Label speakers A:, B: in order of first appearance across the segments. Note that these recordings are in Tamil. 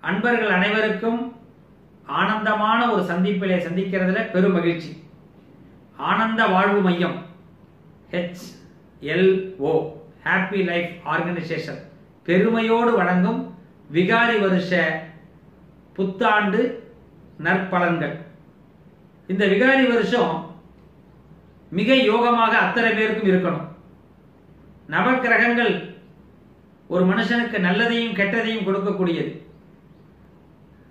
A: அன்பர்கள் அனைவருக்கும் ஆனந்தமான ஒரு சந்திப்பிலே சந்திக்கிறதுல பெரும் மகிழ்ச்சி. ஆனந்த வாழ்வு மையம் H L O happy life organisation பெருமையோடு வழங்கும் விகாரி வருஷ புத்தாண்டு நற்பலன்கள். இந்த விகாரி வருஷம் மிக யோகமாக அத்தனை பேருக்கும் இருக்கணும். நவக்கிரகங்கள் ஒரு மனுஷனுக்கு நல்லதையும் கெட்டதையும் கொடுக்கக்கூடியது.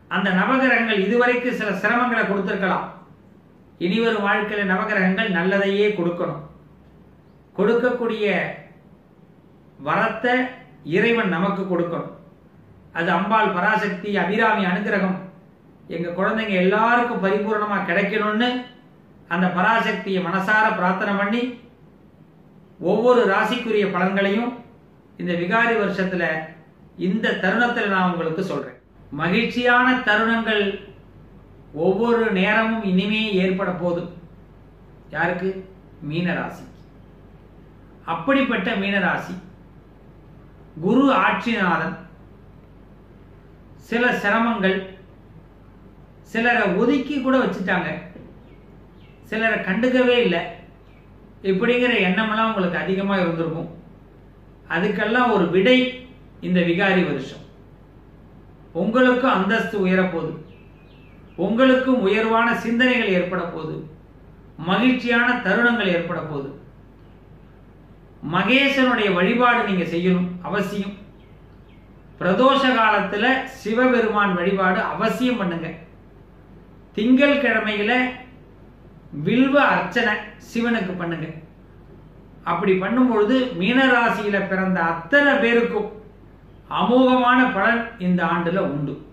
A: அந்த நவகிரகங்கள் இதுவரைக்கு சில சிரமங்களை கொடுத்திருக்கலாம். இனிவரும் வாழ்க்கையில் நவகிரகங்கள் நல்லதையே கொடுக்கணும். கொடுக்கக்கூடிய வரத்தை இறைவன் நமக்கு கொடுக்கணும். அது அம்பாள் பராசக்தி அபிராமி அனுகிரகம். எங்க குழந்தைங்க எல்லாருக்கும் பரிபூர்ணமா கிடைக்கணும்னு அந்த பராசக்தியை மனசார பிரார்த்தனை பண்ணி ஒவ்வொரு ராசிக்குரிய பலன்களையும் இந்த விகாரி வருஷத்துல இந்த தருணத்தில் நான் உங்களுக்கு சொல்றேன். மகிழ்ச்சியான தருணங்கள் ஒவ்வொரு நேரமும் இனிமே ஏற்பட போதும் யாருக்கு? மீனராசி அப்படிப்பட்ட மீனராசி குரு ஆட்சிநாதன் சில சிரமங்கள் சிலரை ஒதுக்கி கூட வச்சுட்டாங்க. சிலரை கண்டுக்கவே இல்லை. இப்படிங்கிற எண்ணமெல்லாம் உங்களுக்கு அதிகமாக இருந்திருக்கும். அதுக்கெல்லாம் ஒரு விடை இந்த விகாரி வருஷம். உங்களுக்கு அந்தஸ்து உயரப்போகுது உங்களுக்கும் உயர்வான சிந்தனைகள் ஏற்பட போகுது மகிழ்ச்சியான தருணங்கள் ஏற்பட போகுது மகேசனுடைய வழிபாடு நீங்க செய்யணும் அவசியம். பிரதோஷ காலத்துல சிவபெருமான் வழிபாடு அவசியம் பண்ணுங்க. திங்கள் கிழமையில வில்வ அர்ச்சனை சிவனுக்கு பண்ணுங்க. அப்படி பண்ணும்பொழுது மீனராசியில பிறந்த அத்தனை பேருக்கும் அமோகமான பலன் இந்த ஆண்டுல உண்டு.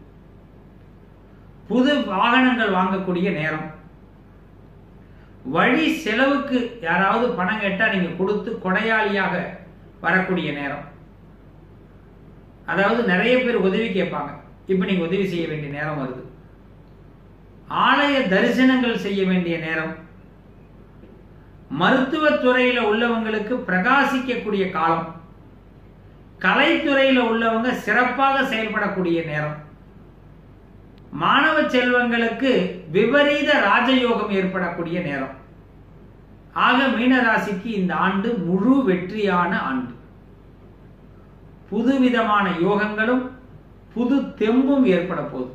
A: புது வாகனங்கள் வாங்கக்கூடிய நேரம். வழி செலவுக்கு யாராவது பணம் கேட்டா நீங்க கொடுத்து கொடையாளியாக வரக்கூடிய நேரம். அதாவது நிறைய பேர் உதவி கேட்பாங்க. இப்ப நீங்க உதவி செய்ய வேண்டிய நேரம் வருது. ஆலய தரிசனங்கள் செய்ய வேண்டிய நேரம். மருத்துவத்துறையில உள்ளவங்களுக்கு பிரகாசிக்கக்கூடிய காலம். கலைத்துறையில் உள்ளவங்க சிறப்பாக செயல்படக்கூடிய நேரம். மாணவ செல்வங்களுக்கு விபரீத ராஜயோகம் ஏற்படக்கூடிய நேரம். ஆக மீனராசிக்கு இந்த ஆண்டு முழு வெற்றியான ஆண்டு. புதுவிதமான யோகங்களும் புது தெம்பும் ஏற்பட போகுது.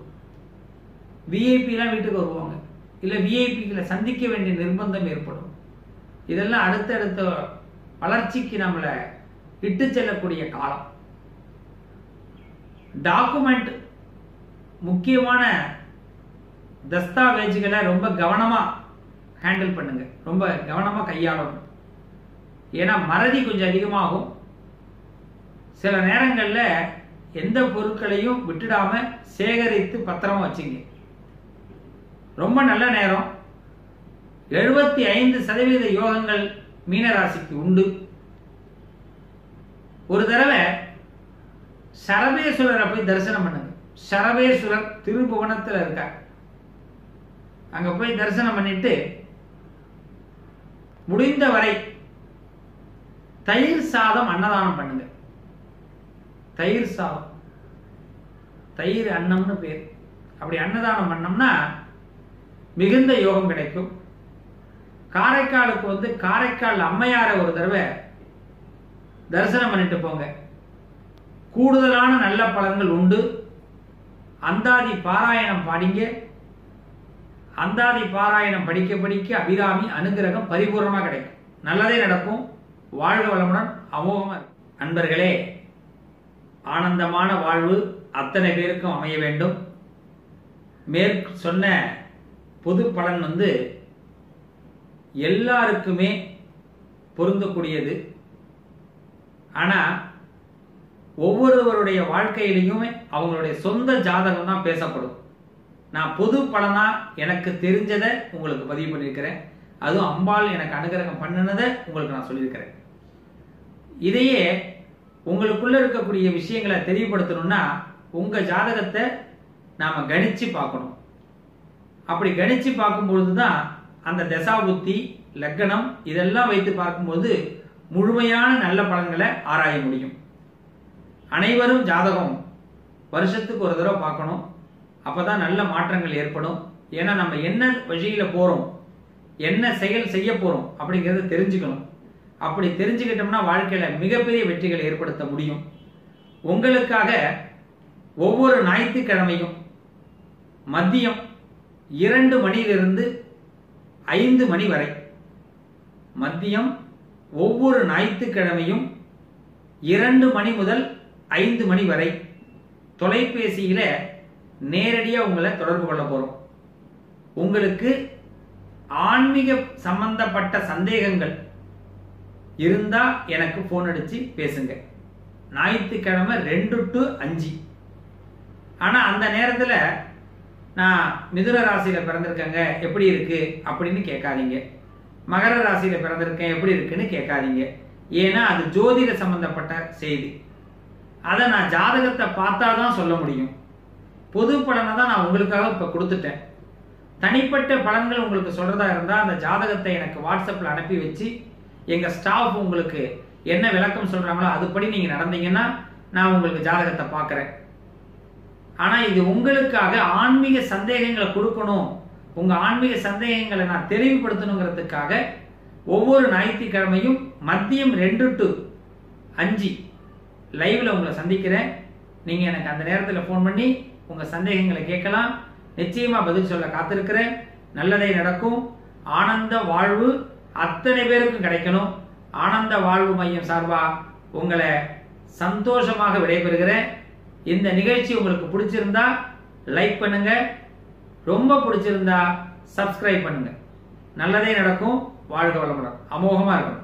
A: விஐபிலாம் வீட்டுக்கு வருவாங்க. இல்லை விஐபிகளை சந்திக்க வேண்டிய நிர்பந்தம் ஏற்படும். இதெல்லாம் அடுத்தடுத்த வளர்ச்சிக்கு நம்மளை இட்டு செல்லக்கூடிய காலம். டாக்குமெண்ட் முக்கியமான தஸ்தாவேஜுகளை ரொம்ப கவனமாக ஹேண்டில் பண்ணுங்க. ரொம்ப கவனமாக கையாளணும். ஏன்னா மறதி கொஞ்சம் அதிகமாகும். சில நேரங்களில் எந்த பொருட்களையும் விட்டுடாம சேகரித்து பத்திரமா வச்சுங்க. ரொம்ப நல்ல நேரம். எழுபத்தி ஐந்து சதவீத யோகங்கள் மீனராசிக்கு உண்டு. ஒரு தடவை சரபேஸ்வரரை போய் தரிசனம் பண்ணுங்க சரபேஸ்வரர் திருபுவனத்தில் இருக்கார். அங்க போய் தரிசனம் பண்ணிட்டு முடிந்த வரை தயிர் சாதம் அன்னதானம் பண்ணுங்க. தயிர் சாதம். தயிர் அன்னம்னு பேர். அப்படி அன்னதானம் பண்ணோம்னா மிகுந்த யோகம் கிடைக்கும். காரைக்காலுக்கு வந்து காரைக்கால் அம்மையாரை ஒரு தடவை தரிசனம் பண்ணிட்டு போங்க. கூடுதலான நல்ல பலன்கள் உண்டு. அந்தாதி பாராயணம் பாடிங்க. அந்தாதி பாராயணம் படிக்க படிக்க அபிராமி அனுகிரகம் பரிபூர்ணமாக கிடைக்கும். நல்லதே நடக்கும். வாழ்க வளமுடன் அமோகமா அன்பர்களே ஆனந்தமான வாழ்வு அத்தனை பேருக்கும் அமைய வேண்டும். மேற் சொன்ன பொது பலன் வந்து எல்லாருக்குமே பொருந்தக்கூடியது. ஆனா ஒவ்வொருவருடைய வாழ்க்கையிலையுமே அவங்களுடைய சொந்த ஜாதகம் தான் பேசப்படும். நான் பொது பலனா எனக்கு தெரிஞ்சதை உங்களுக்கு பதிவு பண்ணியிருக்கிறேன் அதுவும் அம்பாள் எனக்கு அனுகிரகம் பண்ணினதை உங்களுக்கு நான் சொல்லியிருக்கிறேன். இதையே உங்களுக்குள்ள இருக்கக்கூடிய விஷயங்களை தெளிவுபடுத்தணும்னா உங்க ஜாதகத்தை நாம கணிச்சு பார்க்கணும். அப்படி கணிச்சு பார்க்கும்பொழுது தான் அந்த தசாபுத்தி லக்கணம் இதெல்லாம் வைத்து பார்க்கும்போது முழுமையான நல்ல பலன்களை ஆராய முடியும். அனைவரும் ஜாதகம் வருஷத்துக்கு ஒரு தடவை பார்க்கணும். அப்பதான் நல்ல மாற்றங்கள் ஏற்படும். ஏன்னா நம்ம என்ன வழியில போறோம் என்ன செயல் செய்ய போறோம் அப்படிங்கறத தெரிஞ்சுக்கணும். அப்படி தெரிஞ்சுக்கிட்டோம்னா வாழ்க்கையில மிகப்பெரிய வெற்றிகளை ஏற்படுத்த முடியும். உங்களுக்காக ஒவ்வொரு ஞாயிற்றுக்கிழமையும் மதியம் இரண்டு மணியிலிருந்து ஐந்து மணி வரை மதியம் ஒவ்வொரு ஞாயிற்றுக்கிழமையும் இரண்டு மணி முதல் ஐந்து மணி வரை தொலைபேசியில் நேரடியாக உங்களை தொடர்பு கொள்ள போகிறோம் உங்களுக்கு ஆன்மீக சம்பந்தப்பட்ட சந்தேகங்கள் இருந்தால் எனக்கு ஃபோன் அடித்து பேசுங்க. ஞாயிற்றுக்கிழமை ரெண்டு டு அஞ்சு. ஆனால் அந்த நேரத்தில் நான் மிதுன ராசியில் பிறந்திருக்கேங்க. எப்படி இருக்குது அப்படின்னு கேட்காதீங்க. மகர ராசியில பிறந்திருக்கேன் எப்படி இருக்குன்னு கேட்காதீங்க. ஏன்னா அது ஜோதிட சம்பந்தப்பட்ட செய்தி. அதை நான் ஜாதகத்தை பார்த்தா தான் சொல்ல முடியும். பொது பலனை தான் நான் உங்களுக்காக இப்போ கொடுத்துட்டேன். தனிப்பட்ட பலன்கள் உங்களுக்கு சொல்றதா இருந்தால் அந்த ஜாதகத்தை எனக்கு வாட்ஸ்அப்பில் அனுப்பி வச்சு எங்கள் ஸ்டாஃப் உங்களுக்கு என்ன விளக்கம் சொல்றாங்களோ அதுபடி நீங்கள் நடந்தீங்கன்னா நான் உங்களுக்கு ஜாதகத்தை பார்க்குறேன். ஆனால் இது உங்களுக்காக ஆன்மீக சந்தேகங்களை கொடுக்கணும். உங்கள் ஆன்மீக சந்தேகங்களை நான் தெளிவுபடுத்தணுங்கிறதுக்காக ஒவ்வொரு ஞாயிற்றுக்கிழமையும் மதியம் ரெண்டு டு அஞ்சு லைவ்ல உங்களை சந்திக்கிறேன். நீங்க எனக்கு அந்த நேரத்தில் ஃபோன் பண்ணி உங்க சந்தேகங்களை கேட்கலாம். நிச்சயமா பதில் சொல்ல காத்திருக்கிறேன். நல்லதே நடக்கும். ஆனந்த வாழ்வு அத்தனை பேருக்கும் கிடைக்கணும். ஆனந்த வாழ்வு மையம் சார்பா உங்களை சந்தோஷமாக விடைபெறுகிறேன். இந்த நிகழ்ச்சி உங்களுக்கு பிடிச்சிருந்தா லைக் பண்ணுங்க. ரொம்ப பிடிச்சிருந்தா சப்ஸ்கிரைப் பண்ணுங்க. நல்லதே நடக்கும் வாழ்க வளமுடன். அமோகமா இருக்கும்